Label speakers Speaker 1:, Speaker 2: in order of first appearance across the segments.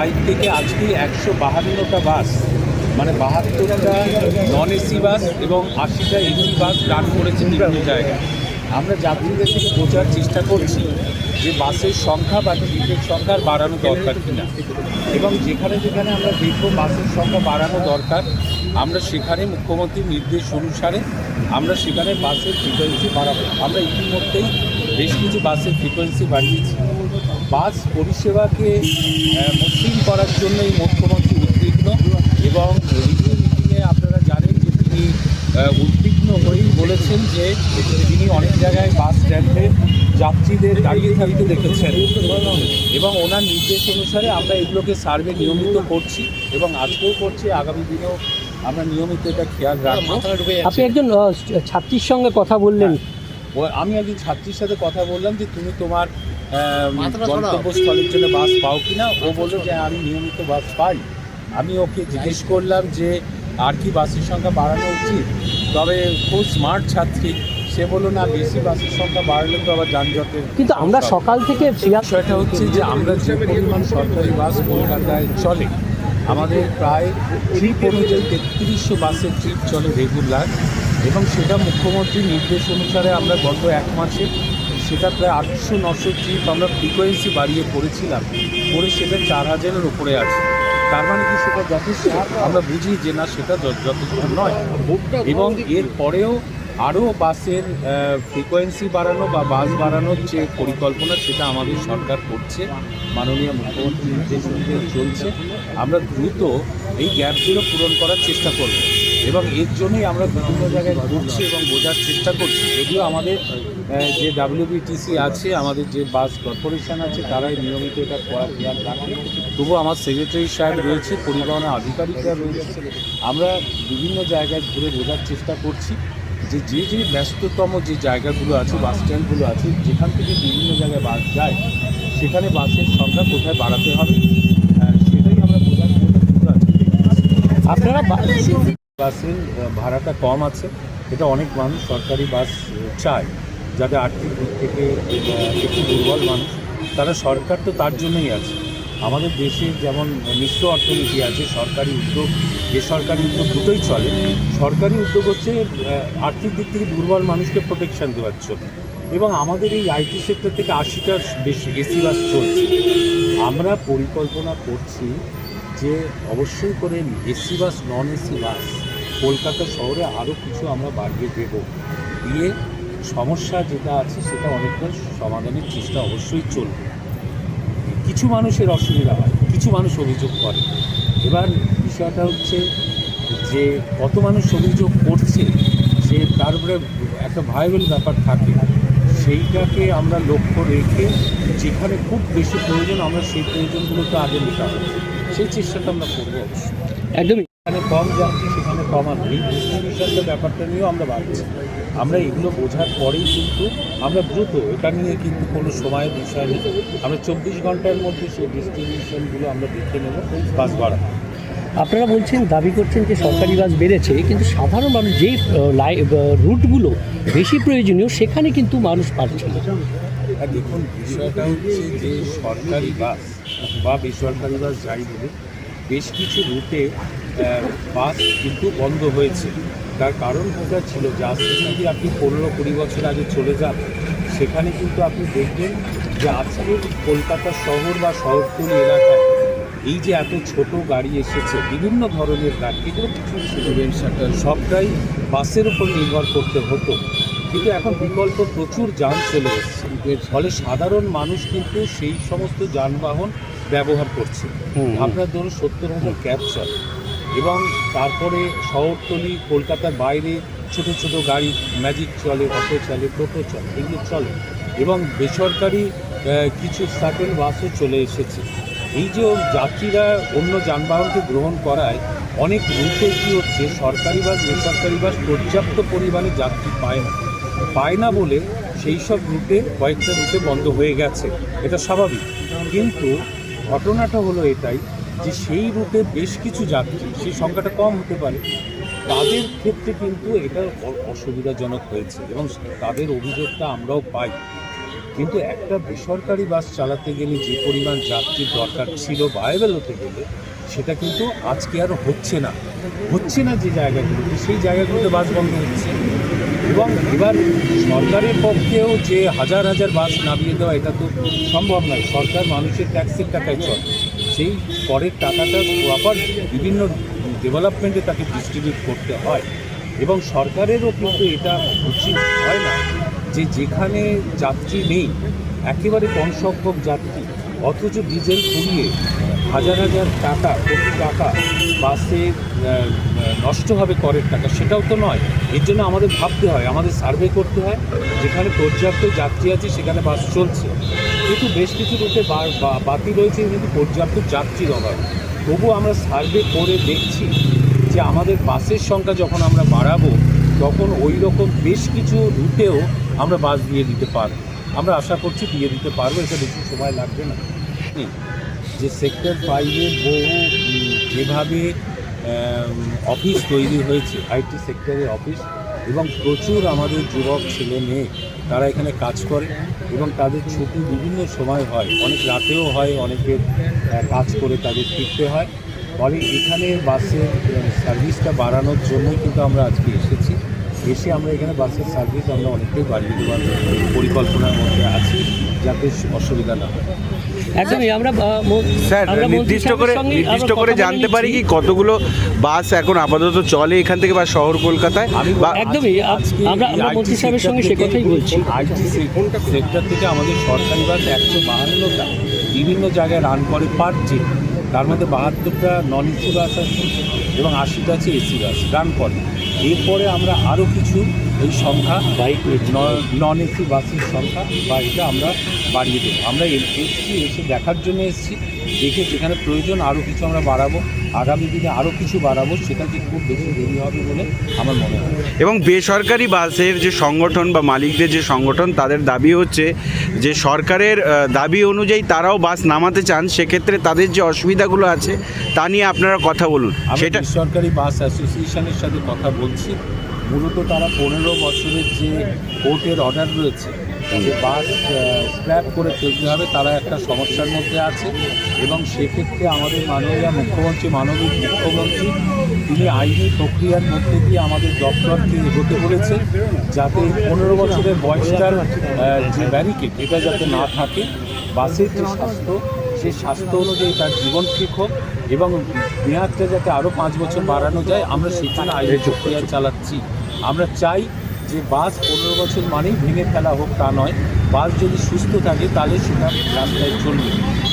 Speaker 1: Five থেকে আজকে একশো বাহান্নটা বাস মানে বাহাত্তরটা নন এসি বাস এবং আশিটা এসি বাস রান করেছে বিভিন্ন জায়গায়। আমরা যাত্রীদের থেকে বোঝার চেষ্টা করছি যে বাসের সংখ্যা বা ট্রিপের সংখ্যা বাড়ানো দরকার কিনা। এবং যেখানে যেখানে আমরা দেখব বাসের সংখ্যা বাড়ানো দরকার, আমরা সেখানে মুখ্যমন্ত্রীর নির্দেশ অনুসারে আমরা সেখানে বাসের ফ্রিকোয়েন্সি বাড়াবো। আমরা ইতিমধ্যেই বেশ কিছু বাসের ফ্রিকোয়েন্সি বাড়িয়েছি। বাস পরিষেবাকে মসৃণ করার জন্যই মুখ্যমন্ত্রী উদ্বিগ্ন এবং রিভিউ মিটিংয়ে আপনারা জানেন যে তিনি উদ্বিগ্ন হয়েই বলেছেন যে তিনি অনেক জায়গায় বাস স্ট্যান্ডে যাত্রীদের দাঁড়িয়ে থাকতে দেখেছেন এবং ওনার নির্দেশ অনুসারে আমরা এগুলোকে সার্ভে নিয়মিত করছি এবং আজকেও করছি আগামী দিনেও আমরা নিয়মিত এটা খেয়াল রাখব।
Speaker 2: আপনি একজন ছাত্রীর সঙ্গে কথা বললেন।
Speaker 1: আমি একজন ছাত্রীর সাথে কথা বললাম যে তুমি তোমার গন্তব্যস্থলের জন্য বাস পাও কি না ও বলল যে আমি নিয়মিত বাস পাই। আমি ওকে জিজ্ঞেস করলাম যে আর কি বাসের সংখ্যা বাড়ানো উচিত? তবে খুব স্মার্ট ছাত্রী। সে বলল না বেশি বাসের সংখ্যা বাড়লে তো আবার যানজটের
Speaker 2: কিন্তু আমরা সকাল থেকে
Speaker 1: বিষয়টা হচ্ছে যে আমরা যে পরিমাণ সরকারি বাস কলকাতায় চলে আমাদের প্রায় ট্রিপ অনুযায়ী তেত্রিশশো বাসের ট্রিপ চলে রেগুলার এবং সেটা মুখ্যমন্ত্রীর নির্দেশ অনুসারে আমরা গত এক মাসে সেটা প্রায় আটশো নশো ট্রিপ আমরা ফ্রিকোয়েন্সি বাড়িয়ে করেছিলাম। করে সেটা চার হাজারের উপরে আছে। তার মানে কি সেটা যথেষ্ট? আমরা বুঝি যে না, সেটা যথেষ্ট নয়। এবং এর পরেও আরও বাসের ফ্রিকোয়েন্সি বাড়ানো বা বাস বাড়ানোর যে পরিকল্পনা, সেটা আমাদের সরকার করছে। মাননীয় মুখ্যমন্ত্রীর নির্দেশ চলছে। আমরা দ্রুত এই গ্যাপগুলো পূরণ করার চেষ্টা করব। এবং এর জন্যই আমরা বিভিন্ন জায়গায় ঘুরছি এবং বোঝার চেষ্টা করছি। যদিও আমাদের যে ডাব্লিউবিটিসি আছে, আমাদের যে বাস কর্পোরেশন আছে, তারাই নিয়মিত এটা করা খেয়াল রাখে। তবুও আমার সেক্রেটারি সাহেব রয়েছে পরিবহনের আধিকারিকরা রয়েছে। আমরা বিভিন্ন জায়গায় ঘুরে বোঝার চেষ্টা করছি যে যে যে ব্যস্ততম যে জায়গাগুলো আছে, বাস স্ট্যান্ডগুলো আছে, যেখান থেকে বিভিন্ন জায়গায় বাস যায়, সেখানে বাসের সংখ্যা কোথায় বাড়াতে হবে? সেটাই আমরা বোঝার আজকে দেখছি।
Speaker 2: আপনারা
Speaker 1: বাসের ভাড়াটা কম আছে। এটা অনেক মানুষ সরকারি বাস চায় যাদের আর্থিক দিক থেকে একটু দুর্বল মানুষ। তারা সরকার তো তার জন্যই আছে। আমাদের দেশে যেমন মিশ্র অর্থনীতি আছে, সরকারি উদ্যোগ, বেসরকারি উদ্যোগ দুটোই চলে। সরকারি উদ্যোগ হচ্ছে আর্থিক দিক থেকে দুর্বল মানুষকে প্রোটেকশন দেওয়ার জন্য। এবং আমাদের এই আইটি সেক্টর থেকে আশিটার বেশি এসি বাস চলছে। আমরা পরিকল্পনা করছি যে, অবশ্যই করে AC bus non AC bus Kolkata শহরে আরও কিছু আমরা বাড়িয়ে দেব। দিয়ে সমস্যা যেটা আছে, সেটা অনেকটা সমাধানের চেষ্টা অবশ্যই চলবে। কিছু মানুষের অসুবিধা হয়, কিছু মানুষ অভিযোগ করে। এবার বিষয়টা হচ্ছে যে, কত মানুষ অভিযোগ করছে সে তার উপরে একটা ভাইবেল ব্যাপার থাকে। সেইটাকে আমরা লক্ষ্য রেখে যেখানে খুব বেশি প্রয়োজন, আমরা সেই প্রয়োজনগুলোকে আগে মেটাবো। সেই চেষ্টাটা আমরা করব
Speaker 2: একদমই।
Speaker 1: যেখানে কম যাচ্ছি সেখানে কমানো এই ডিস্ট্রিবিউশনটা ব্যাপারটা নিয়েও আমরা ভাবছি আমরা এগুলো বোঝার পরেই কিন্তু আমরা দ্রুত এটা নিয়ে কিন্তু কোনো সময়ের বিষয় নেই। আমরা চব্বিশ ঘণ্টার মধ্যে সেই ডিস্ট্রিবিউশনগুলো আমরা দেখে নেব বাস বাড়াবো
Speaker 2: আপনারা বলছেন দাবি করছেন যে সরকারি বাস বেড়েছে কিন্তু সাধারণ মানুষ যেই লাই রুটগুলো বেশি প্রয়োজনীয় সেখানে কিন্তু মানুষ পাচ্ছে না।
Speaker 1: আর দেখুন বিষয়টা হচ্ছে যে সরকারি বাস বা বেসরকারি বাস যাই বলুন বেশ কিছু রুটে বাস কিন্তু বন্ধ হয়েছে। তার কারণ কোথা ছিল? যে আজকে যদি আপনি পনেরো কুড়ি বছর আগে চলে যান সেখানে কিন্তু আপনি দেখবেন যে আজকে কলকাতা শহর বা শহরতলি এলাকায় এই যে এত ছোট গাড়ি এসেছে বিভিন্ন ধরনের গাড়ি এগুলো সবটাই বাসের উপর নির্ভর করতে হতো। কিন্তু এখন বিকল্প প্রচুর যান চলে এসছে। এর ফলে সাধারণ মানুষ কিন্তু সেই সমস্ত যানবাহন ব্যবহার করছে। আপনার ধরুন সত্তর হাজার ক্যাব চলে। এবং তারপরে শহরতলি, কলকাতার বাইরে ছোট ছোট গাড়ি ম্যাজিক চলে অটো চলে, টোটো চলে, এগুলো চলে। এবং বেসরকারি কিছু সার্টেন বাসও চলে এসেছে। এই যে যাত্রীরা অন্য যানবাহনকে গ্রহণ করায়, অনেক রুটে কী হচ্ছে, সরকারি বাস বেসরকারি বাস পর্যাপ্ত পরিমাণে যাত্রী পায় না। পায় না বলে সেই সব রুটে কয়েকটা রুটে বন্ধ হয়ে গেছে। এটা স্বাভাবিক। কিন্তু ঘটনাটা হলো এটাই যে সেই রুটে বেশ কিছু যাত্রী, সেই সংখ্যাটা কম হতে পারে, তাদের ক্ষেত্রে কিন্তু এটা অসুবিধাজনক হয়েছে এবং তাদের অভিযোগটা আমরাও পাই। কিন্তু একটা বেসরকারি বাস চালাতে গেলে যে পরিমাণ যাত্রীর দরকার ছিল ভায়াবেল হতে গেলে, সেটা কিন্তু আজকে আর হচ্ছে না। হচ্ছে না যে জায়গাগুলোতে, সেই জায়গাগুলোতে বাস বন্ধ হচ্ছে। এবং এবার সরকারের পক্ষেও যে হাজার হাজার বাস নামিয়ে দেওয়া, এটা তো সম্ভব নয়। সরকার মানুষের ট্যাক্সের টাকায় চলে। সেই করের টাকাটা প্রপার বিভিন্ন ডেভেলপমেন্টে তাকে ডিস্ট্রিবিউট করতে হয়। এবং সরকারেরও কিন্তু এটা উচিত হয় না যে যেখানে যাত্রী নেই, একেবারে কম সংখ্যক যাত্রী, অথচ ডিজেল পুড়িয়ে হাজার হাজার টাকা, কোটি টাকা বাসে নষ্ট হবে করের টাকা, সেটাও তো নয়। এর জন্য আমাদের ভাবতে হয়, আমাদের সার্ভে করতে হয়, যেখানে পর্যাপ্ত যাত্রী আছে সেখানে বাস চলছে। কিন্তু বেশ কিছু রুটে বাতিল রয়েছে কিন্তু পর্যাপ্ত যাত্রীর অভাব তবু আমরা সার্ভে করে দেখছি যে আমাদের বাসের সংখ্যা যখন আমরা বাড়াবো তখন ওই রকম বেশ কিছু রুটেও আমরা বাস দিয়ে দিতে পারব আমরা আশা করছি দিয়ে দিতে পারব এটা বেশি সময় লাগবে না। যে সেক্টর ফাইভের বহু যেভাবে অফিস তৈরি হয়েছে আইটি সেক্টরের অফিস এবং প্রচুর আমাদের যুবক ছেলে মেয়ে তারা এখানে কাজ করে এবং তাদের ছুটি বিভিন্ন সময় হয়। অনেক রাতেও হয় অনেকের কাজ করে তাদের ফিরতে হয়। ফলে এখানে বাসের সার্ভিসটা বাড়ানোর জন্যই কিন্তু আমরা আজকে এসেছি। এসে আমরা এখানে বাসের সার্ভিস আমরা অনেকটাই বাড়িয়ে দেওয়ার পরিকল্পনার মধ্যে আছি, যাতে অসুবিধা না হয়।
Speaker 2: একদমই আমরা
Speaker 3: স্যার নির্দিষ্ট করে নির্দিষ্ট করে জানতে পারি কি কতগুলো বাস এখন আপাতত চলে এখান থেকে বা শহর কলকাতায়?
Speaker 2: একদমই, আমরা- আমরা মন্ত্রী সাহেবের সঙ্গে সে কথাই
Speaker 1: থেকে-
Speaker 2: বলছি।
Speaker 1: সেক্টর থেকে আমাদের সরকারি বাস একশো বাহান্নটা বিভিন্ন জায়গায় রান করে পার তার মধ্যে বাহাত্তরটা নন এসি বাস আছে এবং আশিটা আছে এসি বাস রান করে এরপরে আমরা আরও কিছু এই সংখ্যা
Speaker 2: বাইক।
Speaker 1: নন এসি বাসের সংখ্যা বা এটা আমরা বাড়িয়ে দেবো। আমরা এসছি এসে দেখার জন্য এসছি দেখে যেখানে প্রয়োজন আরও কিছু আমরা বাড়াবো। আগামী দিনে আরও কিছু বাড়াবো সেটা যে খুব বেশি দেরি হবে বলে আমার মনে হয়
Speaker 3: এবং বেসরকারি বাসের যে সংগঠন বা মালিকদের যে সংগঠন তাদের দাবি হচ্ছে যে সরকারের দাবি অনুযায়ী তারাও বাস নামাতে চান সেক্ষেত্রে তাদের যে অসুবিধাগুলো আছে তা নিয়ে আপনারা কথা বলুন। সেটা
Speaker 1: বেসরকারি বাস অ্যাসোসিয়েশনের সাথে কথা বলছি। মূলত তারা পনেরো বছরের যে কোর্টের অর্ডার রয়েছে যে বাস স্ক্র্যাপ করে ফেলতে হবে তারা একটা সমস্যার মধ্যে আছে। এবং সেক্ষেত্রে আমাদের মাননীয় মুখ্যমন্ত্রী মাননীয় মুখ্যমন্ত্রী তিনি আইনি প্রক্রিয়ার মধ্যে দিয়ে আমাদের দপ্তরকে এগোতে বলেছে যাতে পনেরো বছরের বয়সটার যে ব্যারিকেড এটা যাতে না থাকে বাসের যে স্বাস্থ্য সেই স্বাস্থ্য অনুযায়ী তার জীবন ঠিক হোক এবং মেয়াদটা যাতে আরও পাঁচ বছর বাড়ানো যায় আমরা সেই জন্য আইনি প্রক্রিয়া চালাচ্ছি। আমরা চাই যে বাস পনেরো বছর মানেই ভেঙে ফেলা হোক তা নয়, বাস যদি সুস্থ থাকে তাহলে সেটা রাস্তায় চলবে।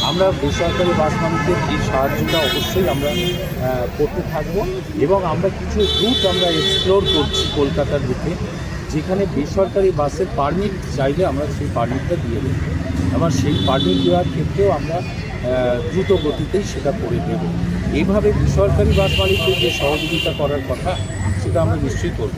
Speaker 1: আমরা বেসরকারি বাস মালিকদের এই সাহায্যটা অবশ্যই আমরা করতে থাকব এবং আমরা কিছু রুট আমরা এক্সপ্লোর করছি কলকাতার রুটে যেখানে বেসরকারি বাসের পারমিট চাইলে আমরা সেই পারমিটটা দিয়ে দেবো। আবার সেই পারমিট দেওয়ার ক্ষেত্রেও আমরা দ্রুত গতিতেই সেটা করে দেব এইভাবে বেসরকারি বাস মালিকদের যে সহযোগিতা করার কথা, সেটা আমরা নিশ্চয়ই করব।